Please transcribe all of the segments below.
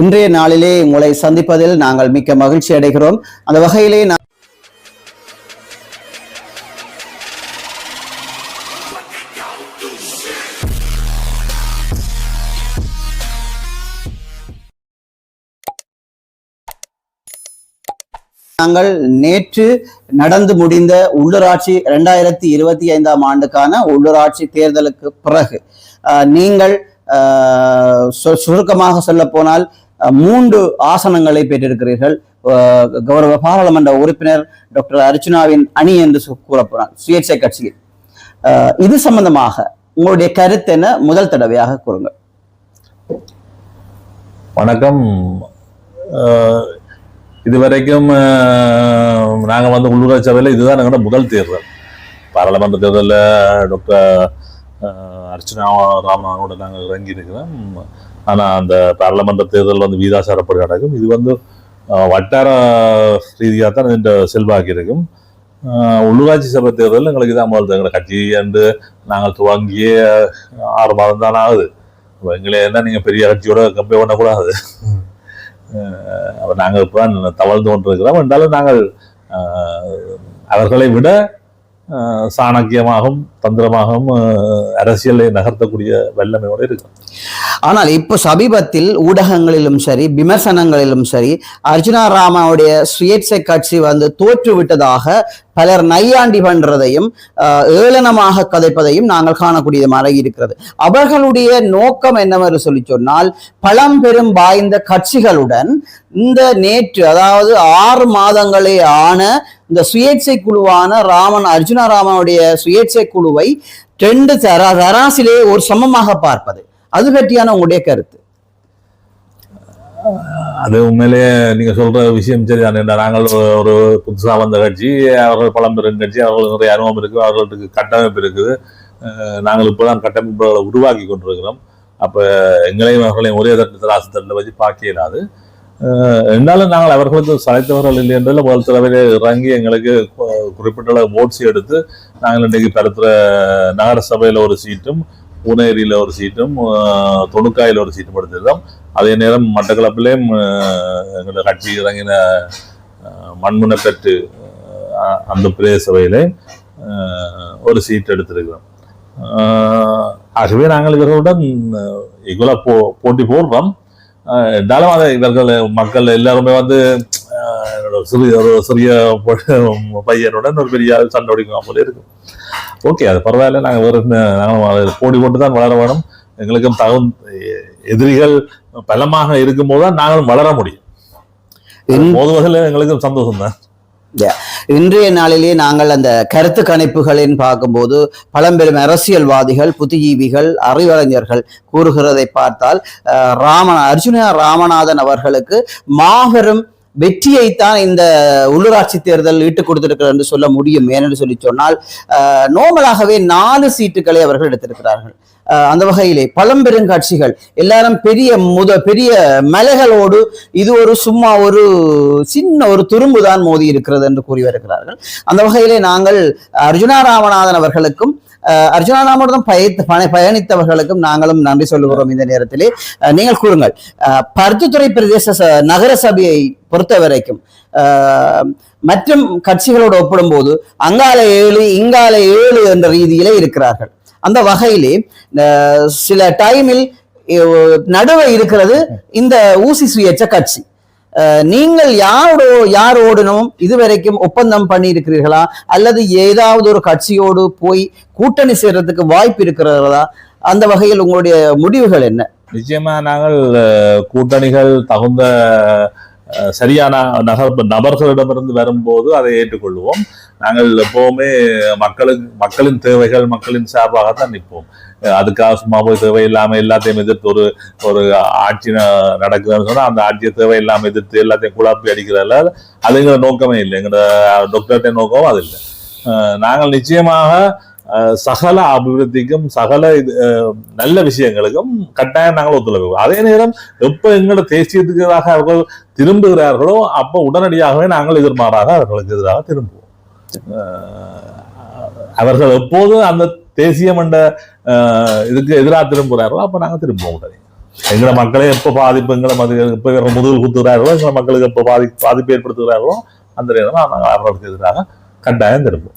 இன்றைய நாளிலே உங்களை சந்திப்பதில் நாங்கள் மிக்க மகிழ்ச்சி அடைகிறோம். அந்த வகையிலே நான் நாங்கள் நேற்று நடந்து முடிந்த உள்ளூராட்சி இரண்டாயிரத்தி இருபத்தி ஐந்தாம் ஆண்டுக்கான உள்ளூராட்சி தேர்தலுக்கு பிறகு நீங்கள் சுருக்கமாக சொல்ல போனால் மூன்று ஆசனங்களை பெற்றிருக்கிறீர்கள். கௌரவ பாராளுமன்ற உறுப்பினர் டாக்டர் அர்ச்சுனாவின் அணி என்று கூறப்போனார் சுயேட்சை கட்சியில். இது சம்பந்தமாக உங்களுடைய கருத்து என்ன? முதல் தடவையாக கூறுங்கள். வணக்கம். அஹ், இதுவரைக்கும் நாங்கள் நாங்க வந்து உள்ளூராட்சி சபையில் இதுதான் எங்களோட முதல் தேர்தல். பாராளுமன்ற தேர்தலில் டாக்டர் அர்ச்சனா ராமநாதனோட நாங்கள் இறங்கி இருக்கிறோம் ஆனால் அந்த பாராளுமன்ற தேர்தல் வந்து வீதாசாரப்படி நடக்கும் இது வந்து வட்டார ரீதியாக தான் இந்த செல்வாக்கி இருக்கும் உள்ளூராட்சி சபை தேர்தல் எங்களுக்கு தான் முதல் எங்களை கட்சி என்று நாங்கள் துவங்கிய ஆறு மாதம் தான் ஆகுது. அப்போ எங்களை என்ன நீங்கள் பெரிய கட்சியோட கம்பேர் பண்ணக்கூடாது. அப்போ நாங்கள் இப்போ தவழ்ந்து கொண்டிருக்கிறோம். என்றாலும் நாங்கள் அவர்களை விட சாணக்கியமாகவும் தந்திரமாகவும் அரசியலை நகர்த்தக்கூடிய வல்லமையோடு இருக்கும் ஆனால் இப்போ சமீபத்தில் ஊடகங்களிலும் சரி விமர்சனங்களிலும் சரி அர்ஜுனா ராமாவுடைய சுயேட்சை கட்சி வந்து தோற்றுவிட்டதாக பலர் நையாண்டி பண்றதையும் ஏளனமாக கதைப்பதையும் நாங்கள் காணக்கூடிய மாதிரி இருக்கிறது. அவர்களுடைய நோக்கம் என்னவென்று சொல்லி சொன்னால் பழம்பெரும் வாய்ந்த கட்சிகளுடன் இந்த நேற்று அதாவது ஆறு மாதங்களே ஆன இந்த சுயேட்சை குழுவான ராமன் அர்ஜுனா ராமனுடைய சுயேட்சை குழுவை ரெண்டு தரா தராசிலே ஒரு சமமாக பார்ப்பது. அது பற்றியான உங்களுடைய கருத்து. அது உண்மையிலேயே நீங்க சொல்ற விஷயம் சரிதான். ஏன்னா நாங்கள் ஒரு- புதுசாக புதுசா வந்த கட்சி அவர்கள் பழம்பெரும் கட்சி அவர்களுக்கு நிறைய அனுபவம் இருக்கு அவர்களுக்கு கட்டமைப்பு இருக்குது. அஹ் நாங்கள் இப்போதான் கட்டமைப்புகளை உருவாக்கி கொண்டிருக்கிறோம். அப்போ எங்களையும் அவர்களையும் ஒரே தட்டு தராசு தட்டில் வச்சு பார்க்க இயலாது அஹ் நாங்கள் அவர்களுக்கு சளைத்தவர்கள் இல்லை என்றால் முதல் தடவையிலே இறங்கி எங்களுக்கு குறிப்பிட்ட அளவு ஓட்ஸ் எடுத்து நாங்கள் இன்றைக்கு பருத்துற நகர சபையில் ஒரு சீட்டும் பூனேரியில் ஒரு சீட்டும் தொணுக்காயில் ஒரு சீட்டும் எடுத்திருந்தோம் அதே நேரம் மட்டக்களப்பிலேயும் எங்களை எங்களோட கட்சி இறங்கின அஹ், மண்முனை பெற்று அந்த பிரதேச சபையிலே ஒரு சீட் எடுத்திருக்கிறோம் ஆகவே நாங்கள் இவர்களுடன் இவ்வளோ போ போட்டி போடுறோம் அதை இவர்கள் மக்கள் எல்லாருமே வந்து என்னோட சிறிய ஒரு சிறிய பையனுடன் ஒரு பெரிய சண்டை பிடிக்கும் போல இருக்கும் ஓகே அது பரவாயில்ல. நாங்கள் வேறு நாங்கள் போட்டி போட்டு தான் வளர வேணும். எங்களுக்கும் தகுந்த எதிரிகள் பலமாக இருக்கும்போது தான் நாங்களும் வளர முடியும். மோதுவதில் எங்களுக்கும் சந்தோஷம் தான் இன்றைய நாளிலே நாங்கள் அந்த கருத்து கணிப்புகளின் பார்க்கும்போது பழம்பெரும் அரசியல்வாதிகள் புத்திஜீவிகள் அறிவறிஞர்கள் கூறுகிறதை பார்த்தால் ராம அர்ஜுனா ராமநாதன் அவர்களுக்கு மாபெரும் வெற்றியைத்தான் இந்த உள்ளூராட்சி தேர்தல் ஈட்டுக் கொடுத்திருக்கிறது என்று சொல்ல முடியும். ஏனென்று சொல்லி சொன்னால் நோமலாகவே நாலு சீட்டுகளை அவர்கள் எடுத்திருக்கிறார்கள். அந்த வகையிலே பழம்பெருங்காட்சிகள் எல்லாரும் பெரிய முத பெரிய மலைகளோடு இது ஒரு சும்மா ஒரு சின்ன ஒரு துரும்பு தான் மோதி இருக்கிறது என்று கூறி வருகிறார்கள். அந்த வகையிலே நாங்கள் அர்ஜுனா ராமநாதன் அவர்களுக்கும் அர்ஜுனா ராமநாதன் பயத்து பய பயணித்தவர்களுக்கும் நாங்களும் நன்றி சொல்லுகிறோம் இந்த நேரத்திலே. நீங்கள் கூறுங்கள் பருத்தித்துறை பிரதேச ச- நகர சபையை பொறுத்த வரைக்கும் மற்றும் கட்சிகளோடு ஒப்பிடும்போது அங்கால ஏழு இங்கால ஏழு என்ற ரீதியிலே இருக்கிறார்கள். அந்த வகையிலே சில டைமில் நடுவே இருக்கிறது இந்த ஊசி சுயேட்ச கட்சி. நீங்கள் யாரோட யாரோடனும் இதுவரைக்கும் ஒப்பந்தம் பண்ணியிருக்கிறீர்களா? அல்லது ஏதாவது ஒரு கட்சியோடு போய் கூட்டணி சேர்றதுக்கு வாய்ப்பு இருக்கிறதா? அந்த வகையில் உங்களுடைய முடிவுகள் என்ன? நிச்சயமா நாங்கள் கூட்டணிகள் தகுந்த சரியான நகர் நபர்களிடமிருந்து வரும்போது அதை ஏற்றுக்கொள்வோம். நாங்கள் எப்பவுமே மக்களுக்கு மக்களின் தேவைகள் மக்களின் சார்பாகத்தான் நிற்போம். அதுக்காக சும்மா போய் தேவையில்லாம எல்லாத்தையும் எதிர்த்து ஒரு ஒரு ஆட்சி நடக்குதுன்னு சொன்னால் அந்த ஆட்சியை தேவையில்லாமல் எதிர்த்து எல்லாத்தையும் குழாப்பி அடிக்கிறதால அது எங்களோட நோக்கமே இல்லை. எங்களோட டாக்டர்கிட்ட நோக்கமும் அது இல்லை. நாங்கள் நிச்சயமாக சகல அபிவிருத்திக்கும் சகல இது நல்ல விஷயங்களுக்கும் கட்டாயம் நாங்கள் ஒத்துழைப்பு அதே நேரம் எப்போ எங்களோட தேசியத்துக்கு எதிராக அவர்கள் திரும்புகிறார்களோ அப்போ உடனடியாகவே நாங்கள் எதிர்மாறாக அவர்களுக்கு எதிராக திரும்புவோம். அவர்கள் எப்போது அந்த தேசிய மண்ட இதுக்கு எதிராக திரும்புகிறார்களோ அப்ப நாங்க திரும்புவோம் உடனே. எங்களை மக்களை எப்போ பாதிப்பு எங்களை மது எப்போ முதுகு குத்துகிறார்களோ எங்களை மக்களுக்கு எப்போ பாதி பாதிப்பு ஏற்படுத்துகிறார்களோ அந்த நேரம் நாங்கள் அவர்களுக்கு எதிராக கட்டாயம் திரும்பும்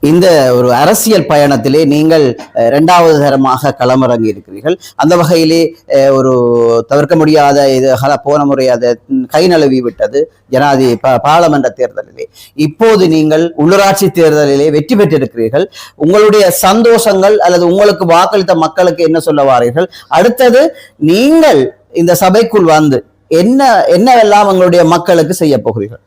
இந்த ஒரு அரசியல் பயணத்திலே நீங்கள் இரண்டாவது தரமாக களமிறங்கி இருக்கிறீர்கள். அந்த வகையிலே ஒரு தவிர்க்க முடியாத இது போன முறை அதை கை நழுவி விட்டது ஜனாதி பா- பாராளுமன்ற தேர்தலிலே. இப்போது நீங்கள் உள்ளூராட்சி தேர்தலிலே வெற்றி பெற்றிருக்கிறீர்கள். உங்களுடைய சந்தோஷங்கள் அல்லது உங்களுக்கு வாக்களித்த மக்களுக்கு என்ன சொல்ல வாரீர்கள்? அடுத்தது நீங்கள் இந்த சபைக்குள் வந்து என்ன என்னவெல்லாம் உங்களுடைய மக்களுக்கு செய்ய போகிறீர்கள்?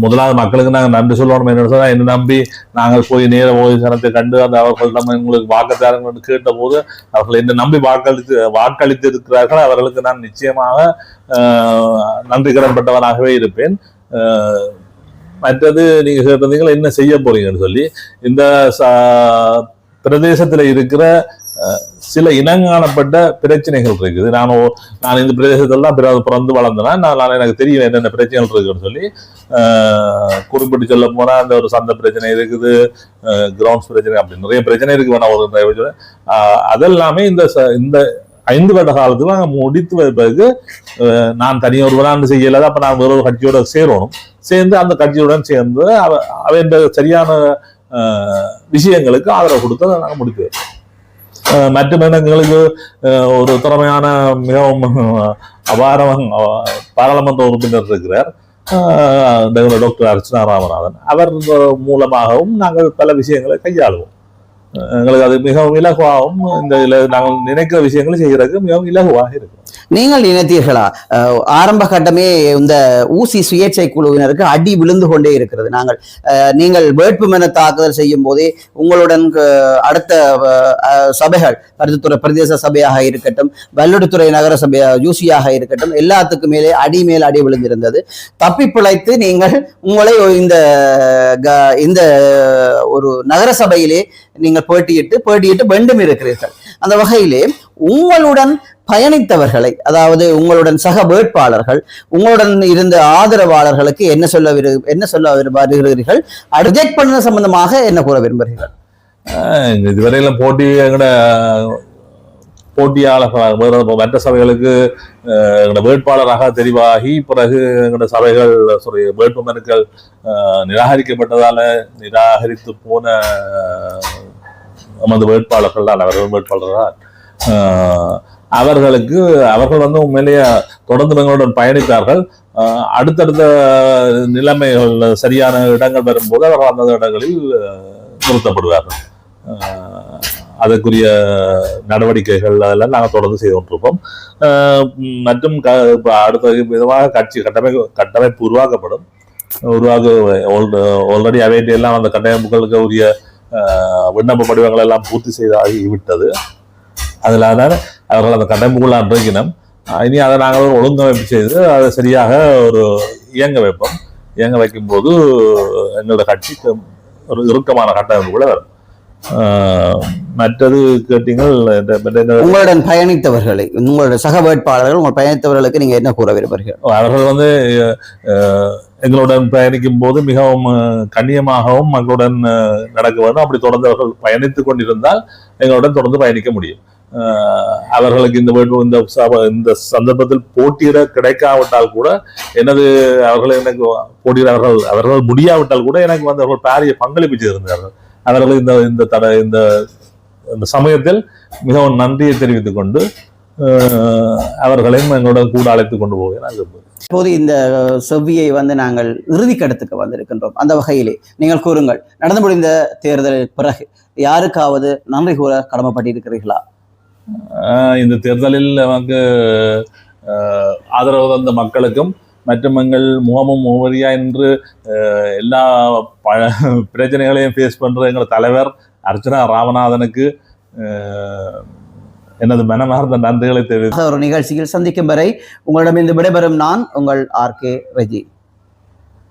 முதலாவது மக்களுக்கு நாங்கள் நன்றி சொல்லணும் என்ன சொன்னால் என்ன நம்பி நாங்கள் போய் நேர போய் சனத்தை கண்டு அந்த அவர்களிடம் எங்களுக்கு வாக்குத்தாரங்கள் கேட்ட போது அவர்கள் என்ன நம்பி வாக்களித்து வாக்களித்து இருக்கிறார்கள் அவர்களுக்கு நான் நிச்சயமாக நன்றி கடன்பட்டவனாகவே இருப்பேன். மற்றது நீங்க கேட்டிருந்தீங்களா என்ன செய்ய போறீங்கன்னு சொல்லி இந்த ச- பிரதேசத்துல இருக்கிற சில இனங்காணப்பட்ட பிரச்சனைகள் இருக்குது நான் நான் இந்த பிரதேசத்தெல்லாம் பிறகு பிறந்து வளர்ந்தேன்னா நான் எனக்கு தெரியும் என்னென்ன பிரச்சனைகள் இருக்குன்னு சொல்லி குறிப்பிட்டு சொல்ல போனால் அந்த ஒரு சந்தை பிரச்சனை இருக்குது கிரவுண்ட்ஸ் பிரச்சனை அப்படி நிறைய பிரச்சனை இருக்கு வேணா ஒரு அதெல்லாமே இந்த ச- இந்த ஐந்து வருட காலத்துல நாங்கள் முடித்து வைப்பதற்கு நான் நான் ஒரு விளாண்டு செய்யலாத அப்போ நான் வேற ஒரு கட்சியோட சேரணும் சேர்ந்து அந்த கட்சியுடன் சேர்ந்து அவ அவன் சரியான விஷயங்களுக்கு ஆதரவு கொடுத்து நாங்கள் முடித்து வைப்போம். ஆஹ், மற்ற எங்களுக்கு ஒரு திறமையான மிகவும் அபாரம் பாராளுமன்ற உறுப்பினர் இருக்கிறார் ஆஹ் டாக்டர் அர்ச்சனா ராமநாதன் அவர் மூலமாகவும் நாங்கள் பல விஷயங்களை கையாளுவோம் எங்களுக்கு அது மிகவும் இலகுவாகவும் இந்த இல நாங்கள் நினைக்கிற விஷயங்களை செய்கிறதுக்கு மிகவும் இலகுவாக இருக்கும் நீங்கள் நினைத்தீர்களா ஆரம்ப கட்டமே இந்த ஊசி சுயேட்சை குழுவினருக்கு அடி விழுந்து கொண்டே இருக்கிறது. நாங்கள் நீங்கள் வேட்புமனு தாக்குதல் செய்யும் போதே உங்களுடன் அடுத்த சபைகள் பருத்தித்துறை பிரதேச சபையாக இருக்கட்டும் வல்லுடுத்துறை நகர சபை யூசியாக இருக்கட்டும் எல்லாத்துக்கும் மேலே அடி மேல் அடி விழுந்திருந்தது. தப்பி பிழைத்து நீங்கள் உங்களை இந்த க- இந்த ஒரு நகர சபையிலே நீங்கள் போட்டியிட்டு போட்டியிட்டு வேண்டும் இருக்கிறீர்கள். அந்த வகையிலே உங்களுடன் பயணித்தவர்களை அதாவது உங்களுடன் சக வேட்பாளர்கள் உங்களுடன் இருந்த ஆதரவாளர்களுக்கு என்ன சொல்ல விரு என்ன சொல்ல விரும்புகிறீர்கள் அட்ஜெக்ட் ரிஜெக்ட் பண்ண சம்பந்தமாக என்ன கூற விரும்புகிறீர்கள்? இதுவரையிலும் இதுவரையில போட்டி எங்கட போட்டியாளர்களாக மற்ற சபைகளுக்கு எங்களோட வேட்பாளராக தெரிவாகி பிறகு எங்களோட சபைகள் சாரி வேட்புமனுக்கள் ஆஹ் நிராகரிக்கப்பட்டதால நிராகரித்து போன நமது வேட்பாளர்கள் தான் அவர்கள் வேட்பாளர் தான் அவர்களுக்கு அவர்கள் வந்து உண்மையிலேயே தொடர்ந்து எங்களுடன் பயணித்தார்கள். அடுத்தடுத்த நிலைமைகள் சரியான இடங்கள் வரும்போது அவர்கள் அந்த இடங்களில் நிறுத்தப்படுவார்கள். அதற்குரிய நடவடிக்கைகள் அதெல்லாம் நாங்கள் தொடர்ந்து செய்து கொண்டிருப்போம் மற்றும் க இப்போ அடுத்த விதமாக கட்சி கட்டமைப்பு கட்டமைப்பு உருவாக்கப்படும். உருவாக ஆல்ரெடி அவைட்டு எல்லாம் அந்த கட்டமைப்புகளுக்கு உரிய விண்ணப்ப படிவங்கள் எல்லாம் பூர்த்தி செய்தாகிவிட்டது. அதில் அதனால் அவர்கள் அந்த கட்டமைப்புக்குள்ள அன்றைக்கினம் இனி அதை நாங்கள் ஒரு ஒழுங்கமைப்பு செய்து அதை சரியாக ஒரு இயங்க வைப்போம். இயங்க வைக்கும்போது எங்களோட கட்சிக்கு ஒரு இறுக்கமான கட்டமைப்புக்குள்ள வரும். மற்றது கேட்டீங்கள் உங்களுடன் பயணித்தவர்களை உங்களுடைய சக வேட்பாளர்கள் உங்கள் பயணித்தவர்களுக்கு நீங்க என்ன கூற விரும்புகிறீர்கள்? அவர்கள் வந்து எங்களுடன் பயணிக்கும் போது மிகவும் கண்ணியமாகவும் மக்களுடன் நடக்க வேண்டும். அப்படி தொடர்ந்து அவர்கள் பயணித்துக் கொண்டிருந்தால் எங்களுடன் தொடர்ந்து பயணிக்க முடியும். அவர்களுக்கு இந்த இந்த சப- இந்த சந்தர்ப்பத்தில் போட்டியிட கிடைக்காவிட்டால் கூட எனது அவர்கள் எனக்கு போட்டியிட அவர்கள் அவர்கள் முடியாவிட்டால் கூட எனக்கு வந்து அவர்கள் பாரிய பங்களிப்பு செய்திருந்தார்கள். அவர்கள் இந்த இந்த தட இந்த இந்த சமயத்தில் மிகவும் நன்றியை தெரிவித்துக் கொண்டு அவர்களையும் எங்களுடன் கூட அழைத்துக் கொண்டு போக நான் இப்போது இந்த செவ்வியை வந்து நாங்கள் இறுதி இறுதிக்கட்டத்துக்கு வந்திருக்கின்றோம். அந்த வகையிலே நீங்கள் கூறுங்கள் நடந்து முடிந்த தேர்தலில் பிறகு யாருக்காவது நன்றி கூற கடமைப்பட்டிருக்கிறீர்களா? இந்த தேர்தலில் நமக்கு ஆதரவு தந்த மக்களுக்கும் மற்றும் எங்கள் முகமும் முகவரியா என்று எல்லா ப பிரச்சனைகளையும் ஃபேஸ் பண்ணுற எங்கள் தலைவர் அர்ச்சனா ராமநாதனுக்கு எனது மனமார்ந்த நன்றிகளை தெரிவித்து ஒரு நிகழ்ச்சியில் சந்திக்கும் வரை உங்களிடம் இருந்து விடைபெறும் நான் உங்கள் ஆர் கே ரஜி.